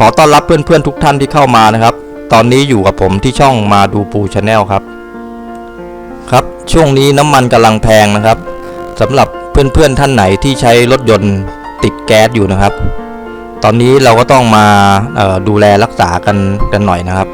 ขอต้อนรับเพื่อนๆทุกท่านที่เข้ามานะครับ ตอนนี้อยู่กับผมที่ช่องมาดูปูชาแนลครับ ครับช่วงนี้น้ำมันกำลังแพงนะครับสำหรับเพื่อนๆท่านไหนที่ใช้รถยนต์ติดแก๊สอยู่นะครับ ตอนนี้เราก็ต้องมาดูแลรักษากันกันหน่อยนะครับ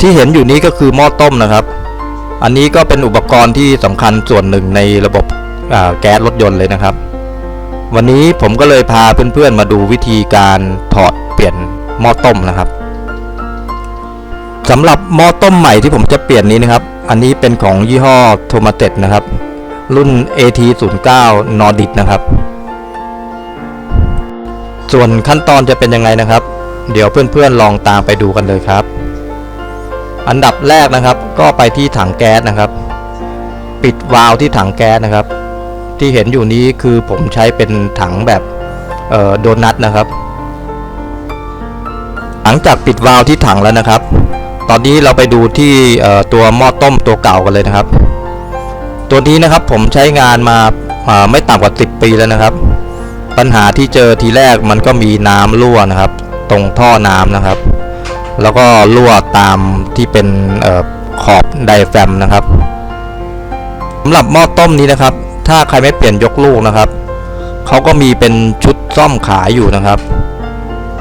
ที่เห็นอยู่นี้ก็คือหม้อต้มนะครับ อันนี้ก็เป็นอุปกรณ์ที่สำคัญส่วนหนึ่งในระบบแก๊สรถยนต์เลยนะครับ วันนี้ผมก็เลยพาเพื่อนๆมาดูวิธีการถอดเปลี่ยนหม้อต้มนะครับสำหรับหม้อต้มใหม่ที่ผมจะเปลี่ยนนี้นะครับ อันนี้เป็นของยี่ห้อโทมาเต็ดนะครับ รุ่น AT09 Nordic นะครับ ส่วนขั้นตอนจะเป็นยังไงนะครับ เดี๋ยวเพื่อนๆลองตามไปดูกันเลยครับ อันดับแรกนะครับ ก็ไปที่ถังแก๊สนะครับ ปิดวาล์วที่ถังแก๊สนะครับ ที่เห็นอยู่นี้คือผมใช้เป็นถังแบบโดนัทนะครับ หลังจากปิดวาล์วที่ถังแล้วนะครับ ตอนนี้เราไปดูที่ตัวหม้อต้มตัวเก่ากันเลยนะครับ ตัวนี้นะครับผมใช้งานมาาไม่ต่ำกว่า 10 ปีแล้วนะครับ ปัญหาที่เจอทีแรกมันก็มีน้ำรั่วนะครับ ตรงท่อน้ำนะครับ แล้วก็รั่วตามที่เป็นออขอบไดแฟมนะครับสำหรับหม้อต้มนี้นะครับ ถ้าใครไม่เปลี่ยนยกลูกนะครับเขาก็มีเป็นชุดซ่อมขายอยู่นะครับ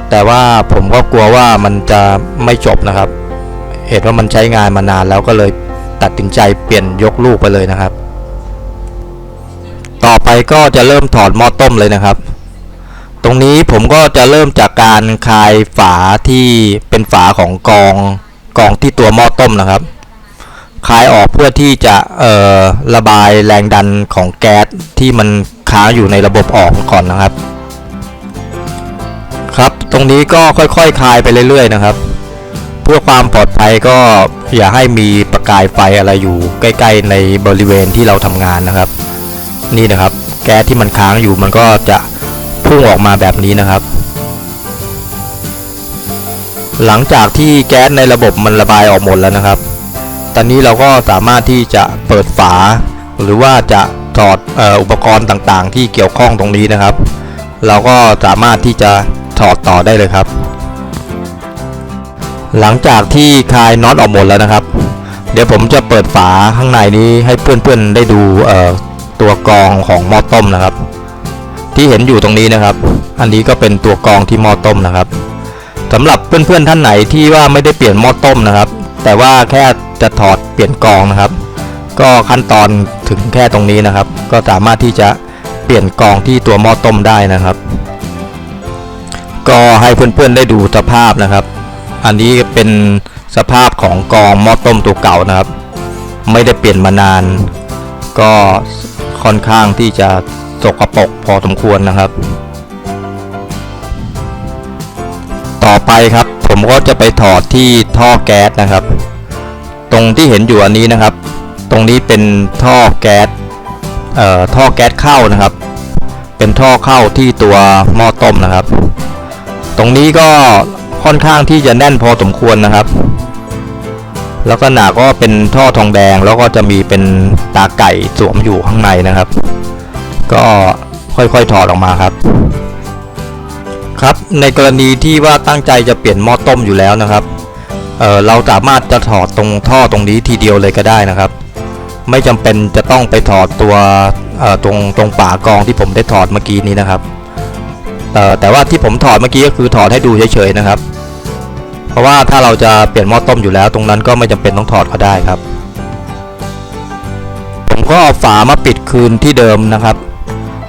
แต่ว่าผมก็กลัวว่ามันจะไม่จบนะครับ เห็นว่ามันใช้งานมานานแล้วก็เลยตัดสินใจเปลี่ยนยกลูกไปเลยนะครับ ต่อไปก็จะเริ่มถอดหม้อต้มเลยนะครับ ตรงนี้ผมก็จะเริ่มจากการคลายฝาที่เป็นฝาของกองกองที่ตัวหม้อต้มนะครับ คลายออกเพื่อที่จะระบายแรงดันของแก๊สที่มันค้างอยู่ในระบบออกก่อนนะครับ ครับตรงนี้ก็ค่อยๆคลายไปเรื่อยๆนะครับ เพื่อความปลอดภัยก็อย่าให้มีประกายไฟอะไรอยู่ใกล้ๆในบริเวณที่เราทำงานนะครับ นี่นะครับ แก๊สที่มันค้างอยู่มันก็จะพุ่งออกมาแบบนี้นะครับหลังจากที่แก๊สในระบบมันระบายออกหมดแล้วนะครับ ตอนนี้เราก็สามารถที่จะเปิดฝา หรือว่าจะถอดออุปกรณ์ต่างๆ ที่เกี่ยวข้องตรงนี้นะครับ เราก็สามารถที่จะถอดต่อได้เลยครับ หลังจากที่คลายน็อตออกหมดแล้วนะครับ เดี๋ยวผมจะเปิดฝาข้างในนี้ให้เพื่อนๆได้ดูตัวกรองของหม้อต้มนะครับ ที่เห็นอยู่ตรงนี้นะครับ อันนี้ก็เป็นตัวกรองที่หม้อต้มนะครับสำหรับเพื่อนๆท่านไหนที่ว่าไม่ได้เปลี่ยนหม้อต้มนะครับ แต่ว่าแค่จะถอดเปลี่ยนกองนะครับ ก็ขั้นตอนถึงแค่ตรงนี้นะครับ ก็สามารถที่จะเปลี่ยนกองที่ตัวหม้อต้มได้นะครับ ก็ให้เพื่อนๆได้ดูสภาพนะครับ อันนี้เป็นสภาพของกองหม้อต้มตัวเก่านะครับ ไม่ได้เปลี่ยนมานาน ก็ค่อนข้างที่จะสกปรกพอสมควรนะครับ ต่อไปครับ ผมก็จะไปถอดที่ท่อแก๊สนะครับ ตรงที่เห็นอยู่อันนี้นะครับ ตรงนี้เป็นท่อแก๊สเอ่อท่อแก๊สเข้านะครับ เป็นท่อเข้าที่ตัวหม้อต้มนะครับ ตรงนี้ก็ค่อนข้างที่จะแน่นพอสมควรนะครับแล้วก็หนาก็เป็นท่อทองแดงแล้วก็จะมีเป็นตาไก่สวมอยู่ข้างในนะครับ ก็ค่อยๆถอดออกมาครับ ครับในกรณีที่ว่าตั้งใจจะเปลี่ยนหม้อต้มอยู่แล้วนะครับเเราสามารถจะถอดตรงท่อตรงนี้ทีเดียวเลยก็ได้นะครับ ไม่จำเป็นจะต้องไปถอดตัวตรงตรงฝากองที่ผมได้ถอดเมื่อกี้นี้นะครับแต่ว่าที่ผมถอดเมื่อกี้ก็คือถอดให้ดูเฉยๆนะครับ เพราะว่าถ้าเราจะเปลี่ยนหม้อต้มอยู่แล้ว ตรงนั้นก็ไม่จำเป็นต้องถอดก็ได้ครับ ผมก็เอาฝามาปิดคืนที่เดิมนะครับ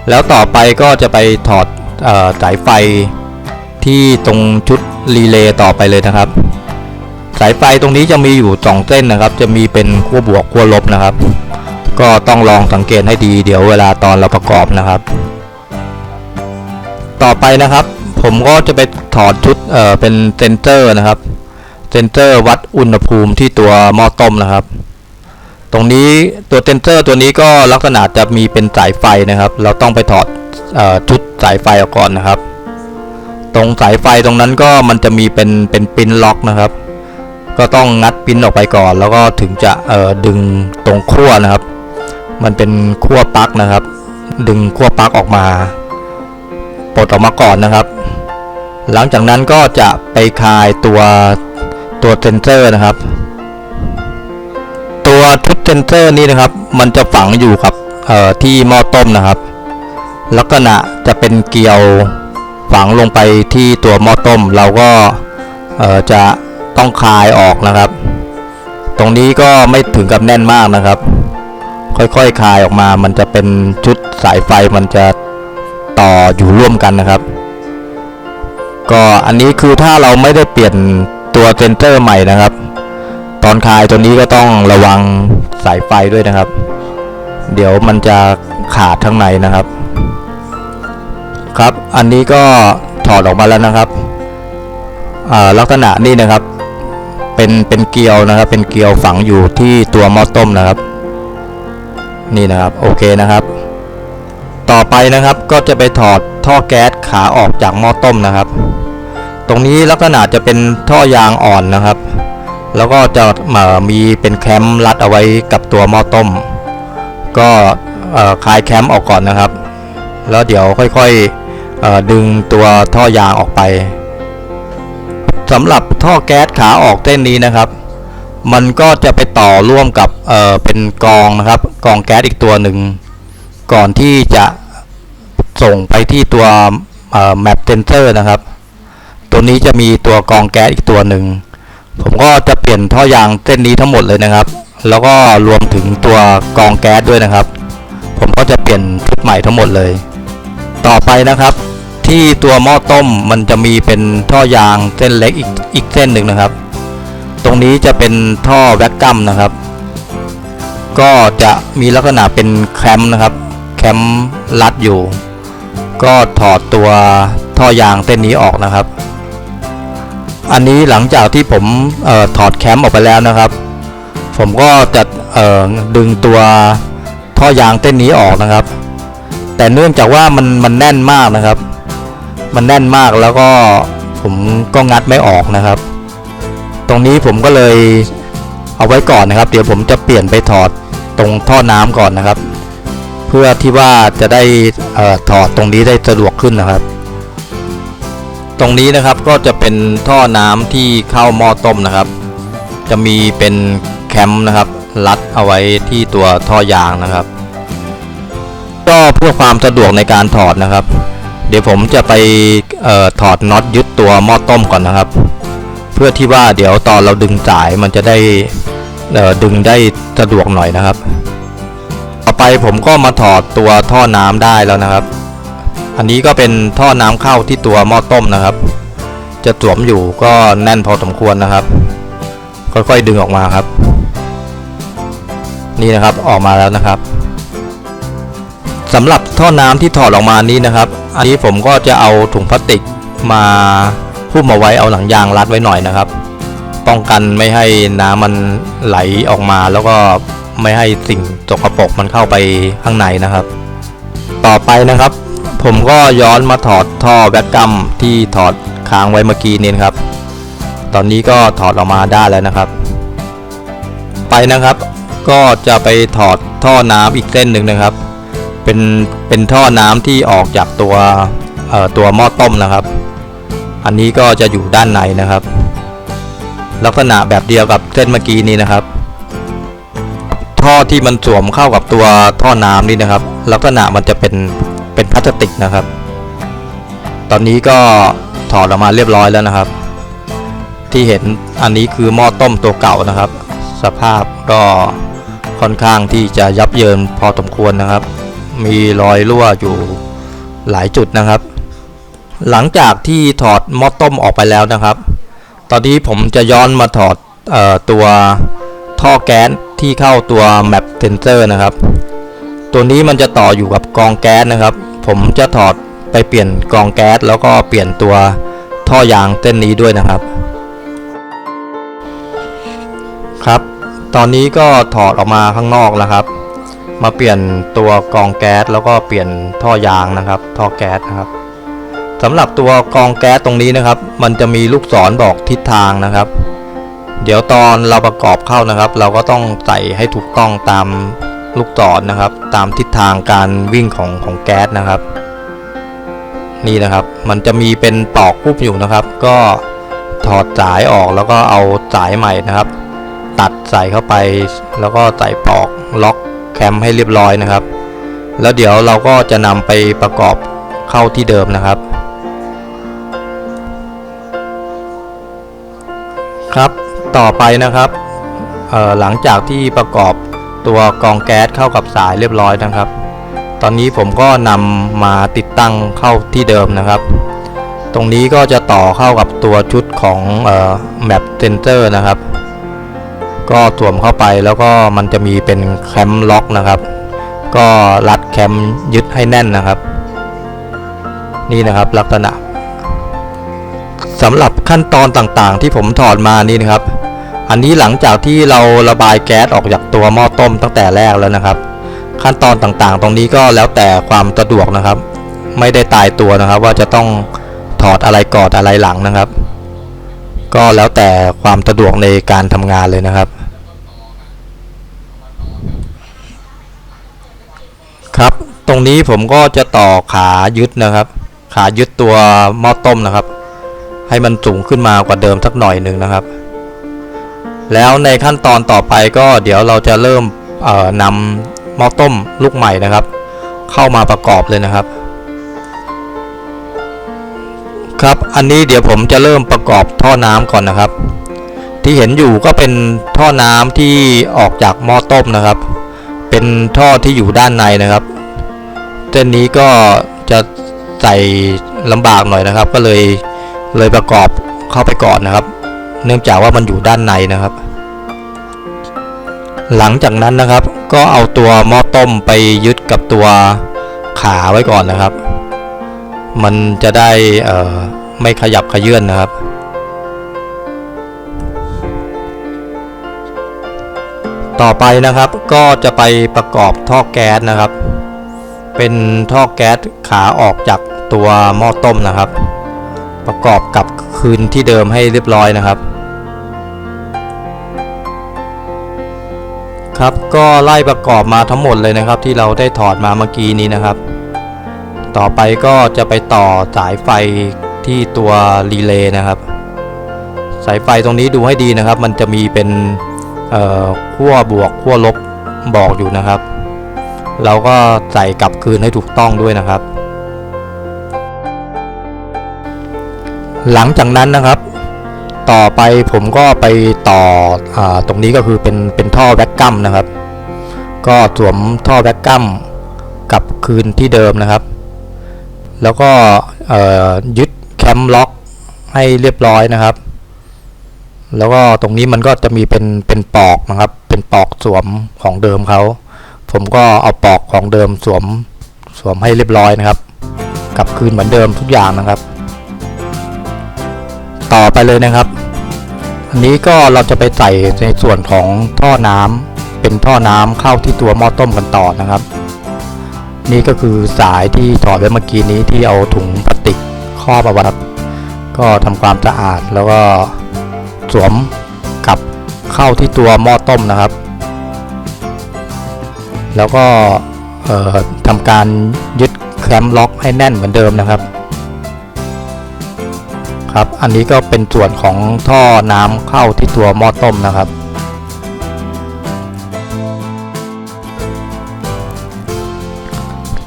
แล้วต่อไปก็จะไปถอดออสายไฟ ที่ตรงชุดรีเลย์ต่อไปเลยนะครับ สายไฟตรงนี้จะมีอยู่สองเส้นนะครับ จะมีเป็นขั้วบวกขั้วลบนะครับ ก็ต้องลองสังเกตให้ดีเดี๋ยวเวลาตอนเราประกอบนะครับ ต่อไปนะครับ ผมก็จะไปถอดชุดเอ่อเป็นเซนเซอร์นะครับเซนเซอร์วัดอุณหภูมิที่ตัวหม้อต้มนะครับตรงนี้ตัวเซนเซอร์ตัวนี้ก็ลักษณะจะมีเป็นสายไฟนะครับ เราต้องไปถอดออชุดสายไฟออกก่อนนะครับ ตรงสายไฟตรงนั้นก็มันจะมีเป็นเป็นปินล็อกนะครับ ก็ต้องงัดปินออกไปก่อน แล้วก็ถึงจะเอ่อดึงตรงขั้วนะครับ มันเป็นขั้วปลั๊กนะครับ ดึงขั้วปลั๊กออกมาปลดออกมาก่อนนะครับ หลังจากนั้นก็จะไปคลายตัวตัวเซนเซอร์นะครับ ตัวชุดเซนเซอร์นี้นะครับ มันจะฝังอยู่กับที่หม้อต้มนะครับ ลักษณะจะเป็นเกลียว ฝังลงไปที่ตัวหม้อต้ม เราก็จะต้องคายออกนะครับ ตรงนี้ก็ไม่ถึงกับแน่นมากนะครับ ค่อยๆคคายออกมา มันจะเป็นชุดสายไฟมันจะต่ออยู่ร่วมกันนะครับ ก็อันนี้คือถ้าเราไม่ได้เปลี่ยนตัวเซนเซอร์ใหม่นะครับ ตอนคายตัวนี้ก็ต้องระวังสายไฟด้วยนะครับ เดี๋ยวมันจะขาดข้งในนะครับ ครับ อันนี้ก็ถอดออกมาแล้วนะครับอ่าลักษณะนี้นะครับ เป็นเป็นเกลียวนะครับ เป็นเกลียวฝังอยู่ที่ตัวหม้อต้มนะครับ นี่นะครับโอเคนะครับ ต่อไปนะครับก็จะไปถอดท่อแก๊สขาออกจากหม้อต้มนะครับ ตรงนี้ลักษณะจะเป็นท่อยางอ่อนนะครับ แล้วก็จะเอ่อมีเป็นแคมรัดเอาไว้กับตัวหม้อต้ม ก็คลายแคมออกก่อนนะครับ แล้วเดี๋ยวค่อยๆเอ่อ ดึงตัวท่อยางออกไปสำหรับท่อแก๊สขาออกเส้นนี้นะครับ มันก็จะไปต่อร่วมกับเเป็นกองนะครับ กองแก๊สอีกตัวหนึ่ง ก่อนที่จะส่งไปที่ตัวแมปเซนเซอร์นะครับ ตัวนี้จะมีตัวกองแก๊สอีกตัวหนึ่ง ผมก็จะเปลี่ยนท่อยางเส้นนี้ทั้งหมดเลยนะครับ แล้วก็รวมถึงตัวกองแก๊สด้วยนะครับ ผมก็จะเปลี่ยนชุดใหม่ทั้งหมดเลย ต่อไปนะครับ ที่ตัวหม้อต้มมันจะมีเป็นท่อยางเส้นเล็กอีกอีกเส้นหนึ่งนะครับ ตรงนี้จะเป็นท่อแวคกัมนะครับ ก็จะมีลักษณะเป็นแคมนะครับ แคมรัดอยู่ ก็ถอดตัวท่อยางเส้นนี้ออกนะครับ อันนี้หลังจากที่ผมออถอดแคมออกไปแล้วนะครับ ผมก็จะดึงตัวท่อยางเส้นนี้ออกนะครับ แต่เนื่องจากว่ามันมันแน่นมากนะครับ มันแน่นมากแล้วก็ผมก็งัดไม่ออกนะครับ ตรงนี้ผมก็เลยเอาไว้ก่อนนะครับ เดี๋ยวผมจะเปลี่ยนไปถอดตรงท่อน้ำก่อนนะครับ เพื่อที่ว่าจะได้ถอดตรงนี้ได้สะดวกขึ้นนะครับ ตรงนี้นะครับก็จะเป็นท่อน้ำที่เข้าหม้อต้มนะครับ จะมีเป็นแคมป์นะครับ รัดเอาไว้ที่ตัวท่อยางนะครับ ก็เพื่อความสะดวกในการถอดนะครับ เดี๋ยวผมจะไปออถอดน็อตยึดตัวหม้อต้มก่อนนะครับ เพื่อที่ว่าเดี๋ยวตอนเราดึงสายมันจะได้ดึงได้สะดวกหน่อยนะครับ ต่อไปผมก็มาถอดตัวท่อน้ำได้แล้วนะครับ อันนี้ก็เป็นท่อน้ำเข้าที่ตัวหม้อต้มนะครับ จะสวมอยู่ก็แน่นพอสมควรนะครับ ค่อยๆดึงออกมาครับ นี่นะครับออกมาแล้วนะครับ สำหรับท่อน้ำที่ถอดออกมานี้นะครับ อันนี้ผมก็จะเอาถุงพลาสติกมาหุ้มเอาไว้เอาหลังยางรัดไว้หน่อยนะครับ ป้องกันไม่ให้น้ำมันไหลออกมาแล้วก็ไม่ให้สิ่งสกปรกมันเข้าไปข้างในนะครับ ต่อไปนะครับ ผมก็ย้อนมาถอดท่อแวคกัมที่ถอดค้างไว้เมื่อกี้นี้ครับ ตอนนี้ก็ถอดออกมาได้แล้วนะครับ ไปนะครับ ก็จะไปถอดท่อน้ำอีกเส้นหนึ่งนะครับ เป็นเป็นท่อน้ำที่ออกจากตัวตัวหม้อต้มนะครับ อันนี้ก็จะอยู่ด้านในนะครับ ลักษณะแบบเดียวกับเส้นเมื่อกี้นี้นะครับ ท่อที่มันสวมเข้ากับตัวท่อน้ำนี่นะครับ ลักษณะมันจะเป็นเป็นพลาสติกนะครับ ตอนนี้ก็ถอดออกมาเรียบร้อยแล้วนะครับ ที่เห็นอันนี้คือหม้อต้มตัวเก่านะครับ สภาพก็ค่อนข้างที่จะยับเยินพอสมควรนะครับ มีรอยรั่วอยู่หลายจุดนะครับ หลังจากที่ถอดหม้อต้มออกไปแล้วนะครับ ตอนนี้ผมจะย้อนมาถอดออตัวท่อแก๊สที่เข้าตัวแมปเซนเซอร์นะครับ ตัวนี้มันจะต่ออยู่กับกองแก๊สนะครับ ผมจะถอดไปเปลี่ยนกองแก๊สแล้วก็เปลี่ยนตัวท่อยางเส้นนี้ด้วยนะครับ ครับ ตอนนี้ก็ถอดออกมาข้างนอกแล้วครับ มาเปลี่ยนตัวกองแก๊สแล้วก็เปลี่ยนท่อยางนะครับ ท่อแก๊สนะครับสำหรับตัวกองแก๊สตรงนี้นะครับ มันจะมีลูกศรบอกทิศทางนะครับ เดี๋ยวตอนเราประกอบเข้านะครับ เราก็ต้องใส่ให้ถูกต้องตามลูกศรนะครับ ตามทิศทางการวิ่งของของแก๊สนะครับ นี่นะครับ มันจะมีเป็นปลอกปุ๊บอยู่นะครับ ก็ถอดสายออกแล้วก็เอาสายใหม่นะครับ ตัดใส่เข้าไปแล้วก็ใส่ปลอกล็อก มให้เรียบร้อยนะครับ แล้วเดี๋ยวเราก็จะนำไปประกอบเข้าที่เดิมนะครับ ครับต่อไปนะครับหลังจากที่ประกอบตัวกองแก๊สเข้ากับสายเรียบร้อยนะครับ ตอนนี้ผมก็นำมาติดตั้งเข้าที่เดิมนะครับ ตรงนี้ก็จะต่อเข้ากับตัวชุดของเอ่อ map sensor นะครับ ก็สวมเข้าไปแล้วก็มันจะมีเป็นแคมล็อกนะครับ ก็รัดแคมยึดให้แน่นนะครับ นี่นะครับลักษณะสำหรับขั้นตอนต่างๆ ที่ผมถอดมานี่นะครับ อันนี้หลังจากที่เราระบายแก๊สออกจากตัวหม้อต้มตั้งแต่แรกแล้วนะครับ ขั้นตอนต่างๆ ตรงนี้ก็แล้วแต่ความสะดวกนะครับ ไม่ได้ตายตัวนะครับ ว่าจะต้องถอดอะไรก่อนอะไรหลังนะครับ ก็แล้วแต่ความสะดวกในการทำงานเลยนะครับ ครับ ตรงนี้ผมก็จะต่อขายึดนะครับ ขายึดตัวหม้อต้มนะครับ ให้มันสูงขึ้นมากว่าเดิมสักหน่อยหนึ่งนะครับ แล้วในขั้นตอนต่อไปก็เดี๋ยวเราจะเริ่มนำหม้อต้มลูกใหม่นะครับ เข้ามาประกอบเลยนะครับ ครับ อันนี้เดี๋ยวผมจะเริ่มประกอบท่อน้ำก่อนนะครับ ที่เห็นอยู่ก็เป็นท่อน้ำที่ออกจากหม้อต้มนะครับ เป็นท่อที่อยู่ด้านในนะครับเส้นนี้ก็จะใส่ลำบากหน่อยนะครับ ก็เลยเลยประกอบเข้าไปก่อนนะครับ เนื่องจากว่ามันอยู่ด้านในนะครับ หลังจากนั้นนะครับ ก็เอาตัวหม้อต้มไปยึดกับตัวขาไว้ก่อนนะครับ มันจะได้ไม่ขยับขยื่นนะครับ ต่อไปนะครับก็จะไปประกอบท่อแก๊สนะครับ เป็นท่อแก๊สขาออกจากตัวหม้อต้มนะครับ ประกอบกับคืนที่เดิมให้เรียบร้อยนะครับ ครับก็ไล่ประกอบมาทั้งหมดเลยนะครับ ที่เราได้ถอดมาเมื่อกี้นี้นะครับ ต่อไปก็จะไปต่อสายไฟที่ตัวรีเลย์นะครับ สายไฟตรงนี้ดูให้ดีนะครับ มันจะมีเป็นขั้วบวกขั้วลบบอกอยู่นะครับ เราก็ใส่กลับคืนให้ถูกต้องด้วยนะครับ หลังจากนั้นนะครับ ต่อไปผมก็ไปต่ออตรงนี้ก็คือเป็นเป็นท่อแวคกัมนะครับ ก็สวมท่อแวคกัมกลับคืนที่เดิมนะครับ แล้วก็ยึดแคมล็อกให้เรียบร้อยนะครับ แล้วก็ตรงนี้มันก็จะมีเป็นเป็นปลอกนะครับ เป็นปลอกสวมของเดิมเขาผมก็เอาปลอกของเดิมสวมสวมให้เรียบร้อยนะครับกลับคืนเหมือนเดิมทุกอย่างนะครับ ต่อไปเลยนะครับ อันนี้ก็เราจะไปใส่ในส่วนของท่อน้ำเป็นท่อน้ำเข้าที่ตัวหม้อต้มกันต่อนะครับ นี่ก็คือสายที่ถอดไว้เมื่อกี้นี้ที่เอาถุงพลาสติกครอบเอาไว้ครับก็ทำความสะอาดแล้วก็สวมกลับเข้าที่ตัวหม้อต้มนะครับ แล้วก็เอ่อทำการยึดแคมล็อกให้แน่นเหมือนเดิมนะครับครับ อันนี้ก็เป็นส่วนของท่อน้ำเข้าที่ตัวหม้อต้มนะครับ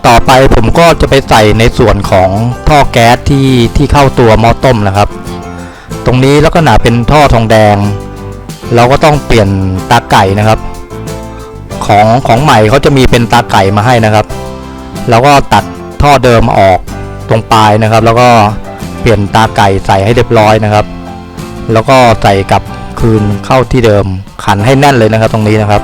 ต่อไปผมก็จะไปใส่ในส่วนของท่อแก๊สที่ที่เข้าตัวหม้อต้มนะครับ ตรงนี้ลักษณะเป็นท่อทองแดง เราก็ต้องเปลี่ยนตาไก่นะครับ ของของใหม่เขาจะมีเป็นตาไก่มาให้นะครับแล้วก็ตัดท่อเดิมออกตรงปลายนะครับ แล้วก็เปลี่ยนตาไก่ใส่ให้เรียบร้อยนะครับ แล้วก็ใส่กลับคืนเข้าที่เดิมขันให้แน่นเลยนะครับ ตรงนี้นะครับ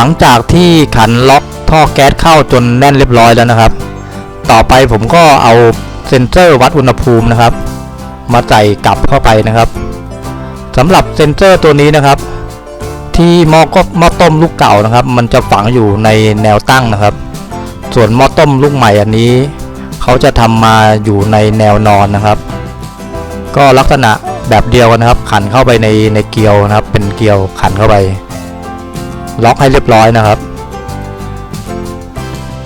หลังจากที่ขันล็อกท่อแก๊สเข้าจนแน่นเรียบร้อยแล้วนะครับ ต่อไปผมก็เอาเซ็นเซอร์วัดอุณหภูมินะครับ มาใส่กลับเข้าไปนะครับสำหรับเซ็นเซอร์ตัวนี้นะครับ ที่หม้อก็หม้อต้มลูกเก่านะครับ มันจะฝังอยู่ในแนวตั้งนะครับ ส่วนหม้อต้มลูกใหม่อันนี้ เขาจะทำมาอยู่ในแนวนอนนะครับ ก็ลักษณะแบบเดียวกันนะครับ ขันเข้าไปในในเกลียวนะครับ เป็นเกลียวขันเข้าไป ล็อกให้เรียบร้อยนะครับ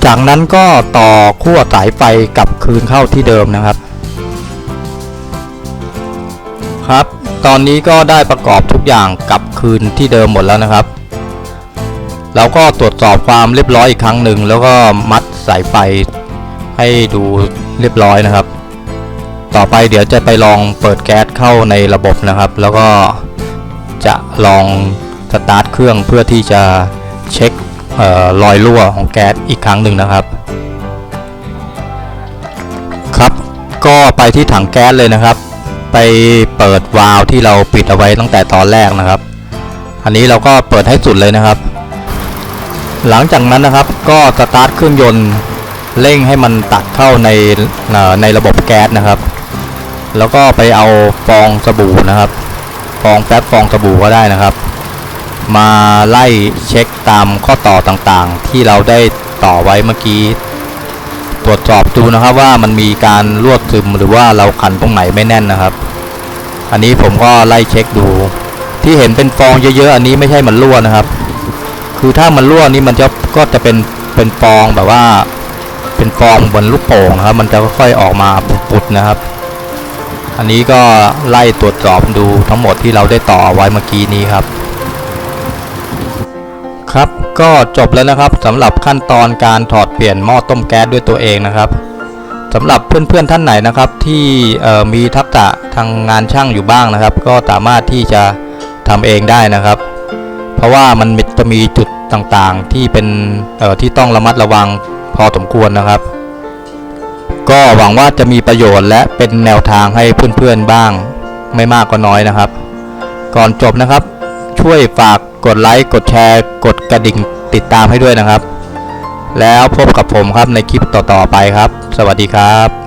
จากนั้นก็ต่อขั้วสายไฟกลับคืนเข้าที่เดิมนะครับ ครับ ตอนนี้ก็ได้ประกอบทุกอย่างกลับคืนที่เดิมหมดแล้วนะครับเราก็ตรวจสอบความเรียบร้อยอีกครั้งหนึ่ง แล้วก็มัดสายไฟให้ดูเรียบร้อยนะครับ ต่อไปเดี๋ยวจะไปลองเปิดแก๊สเข้าในระบบนะครับ แล้วก็จะลอง สตาร์ทเครื่องเพื่อที่จะเช็คเออรอยรั่วของแก๊สอีกครั้งหนึ่งนะครับ ครับก็ไปที่ถังแก๊สเลยนะครับ ไปเปิดวาล์วที่เราปิดเอาไว้ตั้งแต่ตอนแรกนะครับ อันนี้เราก็เปิดให้สุดเลยนะครับ หลังจากนั้นนะครับก็สตาร์ทเครื่องยนต์เร่งให้มันตัดเข้าในในระบบแก๊สนะครับ แล้วก็ไปเอาฟองสบู่นะครับ ฟองแป๊บฟองสบู่ก็ได้นะครับ มาไล่เช็คตามข้อต่อต่างๆ ที่เราได้ต่อไว้เมื่อกี้ ตรวจสอบดูนะครับว่ามันมีการรั่วซึมหรือว่าเราขันตรงไหนไม่แน่นนะครับ อันนี้ผมก็ไล่เช็คดู ที่เห็นเป็นฟองเยอะๆ อันนี้ไม่ใช่มันรั่วนะครับ คือถ้ามันรั่วนี่มันจะก็จะเป็นเป็นฟองแบบว่า เป็นฟองบนลูกโป่งนะครับ มันจะค่อยๆออกมาปุดๆนะครับ อันนี้ก็ไล่ตรวจสอบดูทั้งหมดที่เราได้ต่อไว้เมื่อกี้นี้ครับ ครับก็จบแล้วนะครับสำหรับขั้นตอนการถอดเปลี่ยนหม้อต้มแก๊สด้วยตัวเองนะครับสำหรับเพื่อนๆท่านไหนนะครับที่มีทักษะทางงานช่างอยู่บ้างนะครับ ก็สามารถที่จะทำเองได้นะครับ เพราะว่ามันจะมีจุดต่างๆที่เป็นที่ต้องระมัดระวังพอสมควรนะครับ ก็หวังว่าจะมีประโยชน์และเป็นแนวทางให้เพื่อนๆบ้าง ไม่มากก็น้อยนะครับ ก่อนจบนะครับ ช่วยฝาก กดไลค์กดแชร์ กดกระดิ่งติดตามให้ด้วยนะครับ แล้วพบกับผมครับในคลิปต่อๆไปครับ สวัสดีครับ